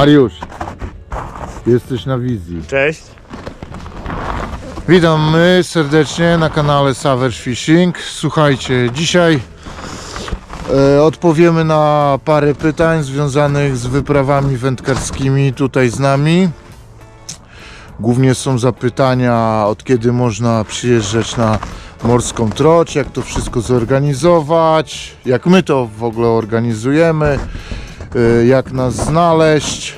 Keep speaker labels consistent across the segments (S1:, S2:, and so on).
S1: Mariusz, jesteś na wizji.
S2: Cześć.
S1: Witam my serdecznie na kanale Savage Fishing. Słuchajcie, dzisiaj e, odpowiemy na parę pytań związanych z wyprawami wędkarskimi tutaj z nami. Głównie są zapytania, od kiedy można przyjeżdżać na morską troć, jak to wszystko zorganizować, jak my to w ogóle organizujemy, jak nas znaleźć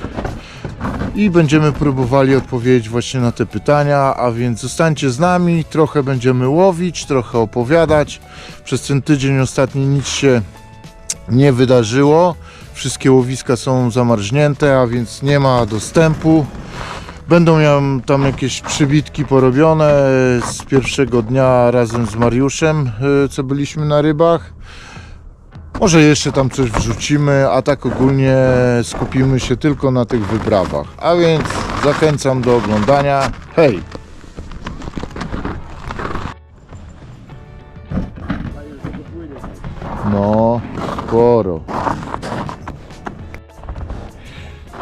S1: i będziemy próbowali odpowiedzieć właśnie na te pytania, a więc zostańcie z nami, trochę będziemy łowić, trochę opowiadać. Przez ten tydzień ostatni nic się nie wydarzyło. Wszystkie łowiska są zamarznięte, a więc nie ma dostępu. Będą miałem tam jakieś przybitki porobione z pierwszego dnia razem z Mariuszem, y, co byliśmy na rybach. Może jeszcze tam coś wrzucimy, a tak ogólnie skupimy się tylko na tych wyprawach. A więc zachęcam do oglądania. Hej! No, sporo.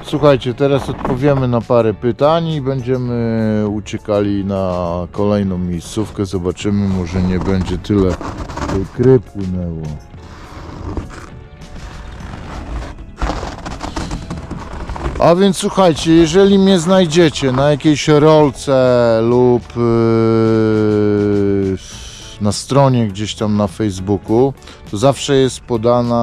S1: Słuchajcie, teraz odpowiemy na parę pytań i będziemy uciekali na kolejną miejscówkę. Zobaczymy, może nie będzie tyle tej kry płynęło. A więc słuchajcie, jeżeli mnie znajdziecie na jakiejś rolce lub yy, na stronie gdzieś tam na Facebooku, to zawsze jest podany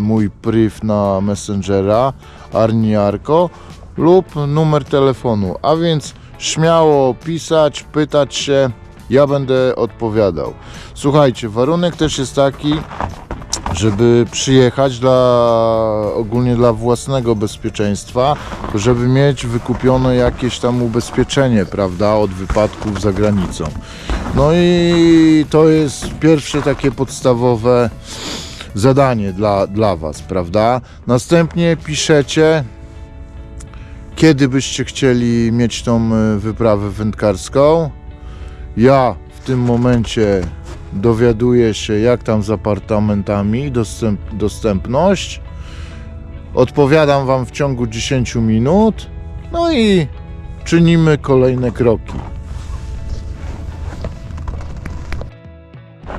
S1: mój priv na Messengera Arni Arko lub numer telefonu. A więc śmiało pisać, pytać się, ja będę odpowiadał. Słuchajcie, warunek też jest taki, żeby przyjechać dla ogólnie dla własnego bezpieczeństwa, żeby mieć wykupione jakieś tam ubezpieczenie, prawda, od wypadków za granicą. No i to jest pierwsze takie podstawowe zadanie dla, dla Was, prawda? Następnie piszecie, kiedy byście chcieli mieć tą y, wyprawę wędkarską. Ja w tym momencie dowiaduję się, jak tam z apartamentami, dostęp, dostępność. Odpowiadam Wam w ciągu 10 minut. No i czynimy kolejne kroki.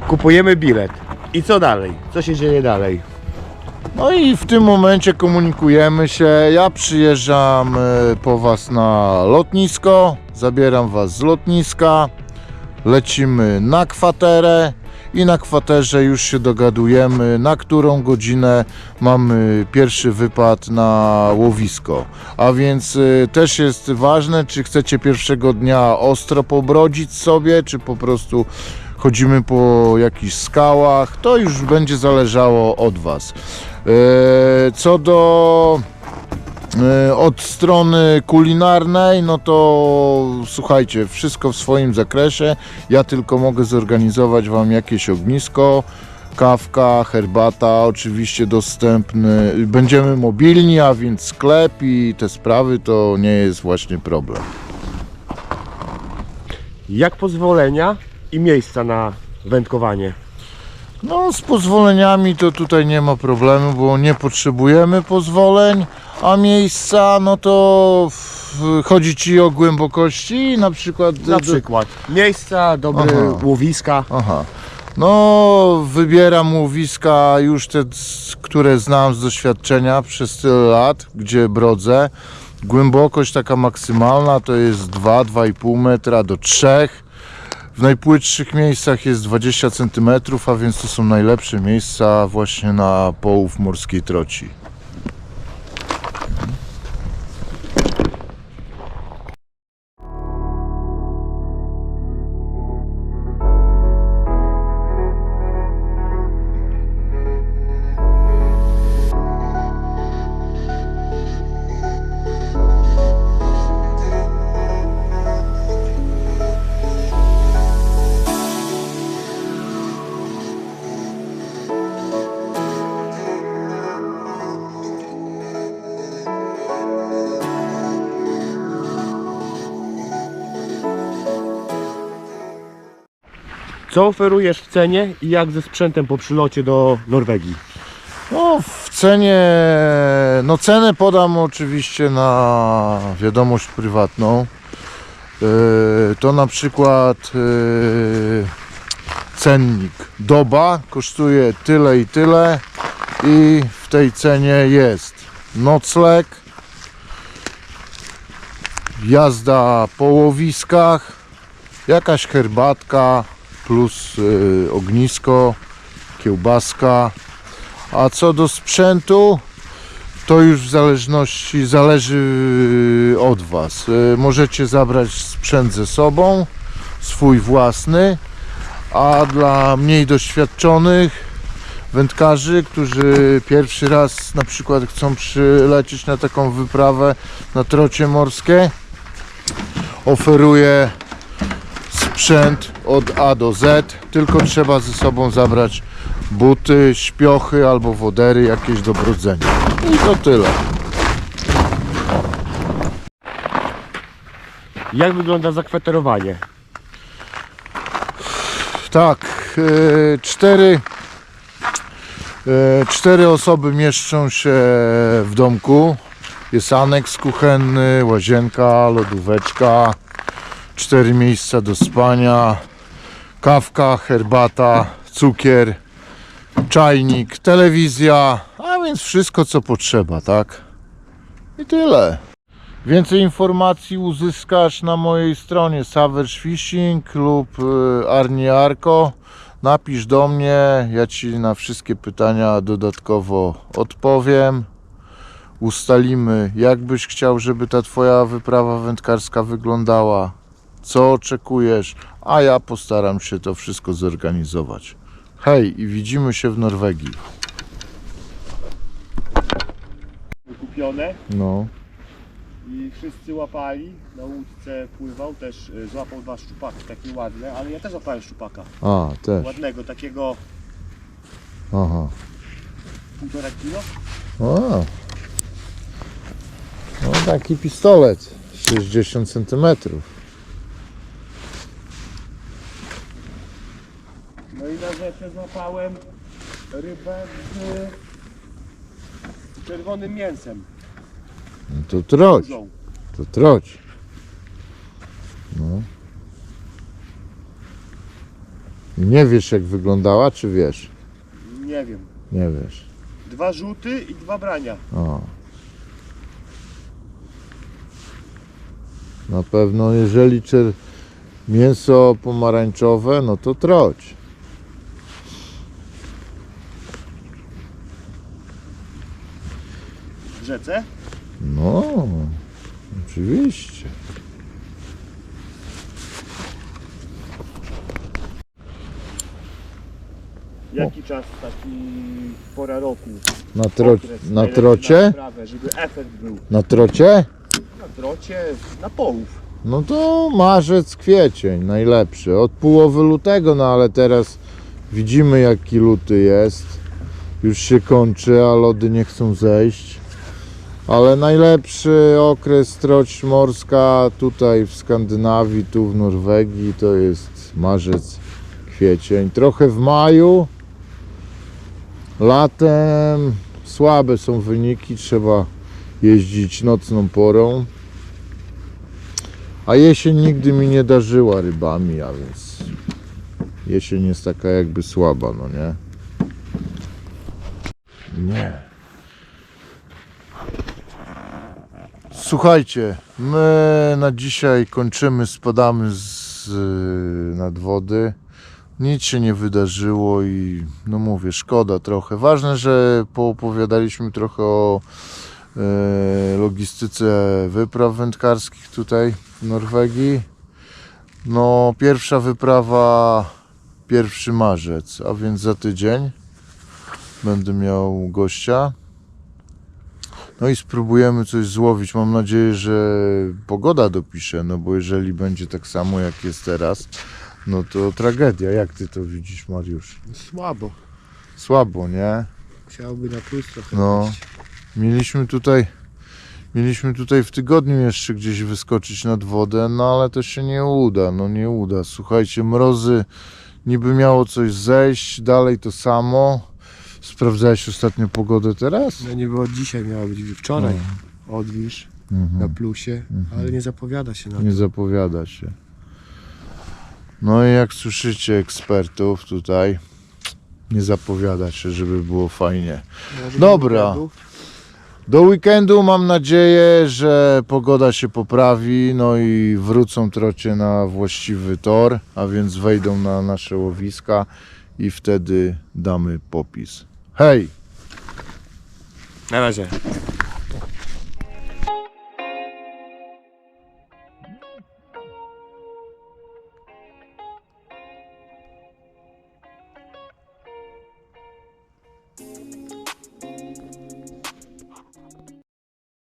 S2: Kupujemy bilet. I co dalej? Co się dzieje dalej?
S1: No i w tym momencie komunikujemy się. Ja przyjeżdżam e, po Was na lotnisko, zabieram Was z lotniska, lecimy na kwaterę i na kwaterze już się dogadujemy, na którą godzinę mamy pierwszy wypad na łowisko. A więc e, też jest ważne, czy chcecie pierwszego dnia ostro pobrodzić sobie, czy po prostu chodzimy po jakichś skałach, to już będzie zależało od Was. E, Co do od strony kulinarnej, no to słuchajcie, wszystko w swoim zakresie. Ja tylko mogę zorganizować Wam jakieś ognisko, kawka, herbata, oczywiście dostępny. Będziemy mobilni, a więc sklep i te sprawy to nie jest właśnie problem.
S2: Jak pozwolenia i miejsca na wędkowanie?
S1: No, z pozwoleniami to tutaj nie ma problemu, bo nie potrzebujemy pozwoleń, a miejsca, no to w, chodzi ci o głębokości, na przykład.
S2: Na przykład miejsca, dobre
S1: Aha.
S2: łowiska.
S1: Aha. No, wybieram łowiska już te, które znam z doświadczenia przez tyle lat, gdzie brodzę. Głębokość taka maksymalna to jest 2-2,5 metra do 3. W najpłytszych miejscach jest 20 cm, a więc to są najlepsze miejsca właśnie na połów morskiej troci.
S2: Co oferujesz w cenie i jak ze sprzętem po przylocie do Norwegii?
S1: No, w cenie, no cenę podam oczywiście na wiadomość prywatną. Yy, To na przykład yy, cennik doba kosztuje tyle i tyle i w tej cenie jest nocleg, jazda po łowiskach, jakaś herbatka plus yy, ognisko, kiełbaska. A co do sprzętu, to już w zależności zależy od Was. Y, Możecie zabrać sprzęt ze sobą, swój własny, a dla mniej doświadczonych wędkarzy, którzy pierwszy raz na przykład chcą przylecieć na taką wyprawę na trocie morskie, oferuję sprzęt od A do Z, tylko trzeba ze sobą zabrać buty, śpiochy albo wodery jakieś do brodzenia. I to tyle.
S2: Jak wygląda zakwaterowanie?
S1: Tak, e, cztery, e, cztery osoby mieszczą się w domku. Jest aneks kuchenny, łazienka, lodóweczka, cztery miejsca do spania, kawka, herbata, cukier, czajnik, telewizja, a więc wszystko co potrzeba, tak? I tyle. Więcej informacji uzyskasz na mojej stronie Savage Fishing lub y, Arni Arko. Napisz do mnie, ja Ci na wszystkie pytania dodatkowo odpowiem. Ustalimy, jak byś chciał, żeby ta Twoja wyprawa wędkarska wyglądała, co oczekujesz, a ja postaram się to wszystko zorganizować. Hej, i widzimy się w Norwegii.
S3: kupione
S1: No,
S3: i wszyscy łapali. Na łódce pływał, też y, złapał dwa szczupaki takie ładne, ale ja też złapałem szczupaka.
S1: a też.
S3: Ładnego, takiego
S1: Aha.
S3: półtora kilo.
S1: O. No taki pistolet 60 cm.
S3: Rzece złapałem rybę z czerwonym mięsem.
S1: No to troć, to troć. No. Nie wiesz jak wyglądała, czy wiesz?
S3: Nie wiem.
S1: Nie wiesz.
S3: Dwa rzuty i dwa brania.
S1: O. Na pewno jeżeli czer... mięso pomarańczowe, no to troć.
S3: Rzece.
S1: No, oczywiście.
S3: Jaki czas taki pora roku?
S1: Na, tro...
S3: Okres
S1: na
S3: najlepszy
S1: trocie?
S3: Na sprawę, żeby efekt był.
S1: Na trocie?
S3: Na trocie, na połów.
S1: No to marzec, kwiecień najlepszy. Od połowy lutego, no ale teraz widzimy jaki luty jest. Już się kończy, a lody nie chcą zejść. Ale najlepszy okres troć morska tutaj w Skandynawii, tu w Norwegii to jest marzec, kwiecień. Trochę w maju. Latem słabe są wyniki, trzeba jeździć nocną porą. A jesień nigdy mi nie darzyła rybami, a więc jesień jest taka jakby słaba, no nie? Nie. Słuchajcie, my na dzisiaj kończymy, spadamy z y, nad wody. Nic się nie wydarzyło i no mówię, szkoda trochę. Ważne, że poopowiadaliśmy trochę o e, logistyce wypraw wędkarskich tutaj w Norwegii. No, pierwsza wyprawa 1 marzec, a więc za tydzień będę miał gościa. No i spróbujemy coś złowić. Mam nadzieję, że pogoda dopisze, no bo jeżeli będzie tak samo jak jest teraz, no to tragedia. Jak ty to widzisz, Mariusz?
S3: Słabo.
S1: Słabo, nie?
S3: Chciałby na plus trochę
S1: No.
S3: wejść.
S1: Mieliśmy tutaj mieliśmy tutaj w tygodniu jeszcze gdzieś wyskoczyć nad wodę, no ale to się nie uda, no nie uda. Słuchajcie, mrozy niby miało coś zejść, dalej to samo. Sprawdzałeś ostatnio pogodę teraz?
S3: No nie było dzisiaj, miało być wczoraj. Odwilż na
S1: Mhm.
S3: plusie, ale nie zapowiada się na to.
S1: Nie zapowiada się. No i jak słyszycie ekspertów tutaj, nie zapowiada się, żeby było fajnie.
S3: Może
S1: Dobra.
S3: weekendu.
S1: Do weekendu mam nadzieję, że pogoda się poprawi, no i wrócą trocie na właściwy tor, a więc wejdą na nasze łowiska i wtedy damy popis. Hej!
S3: Na razie.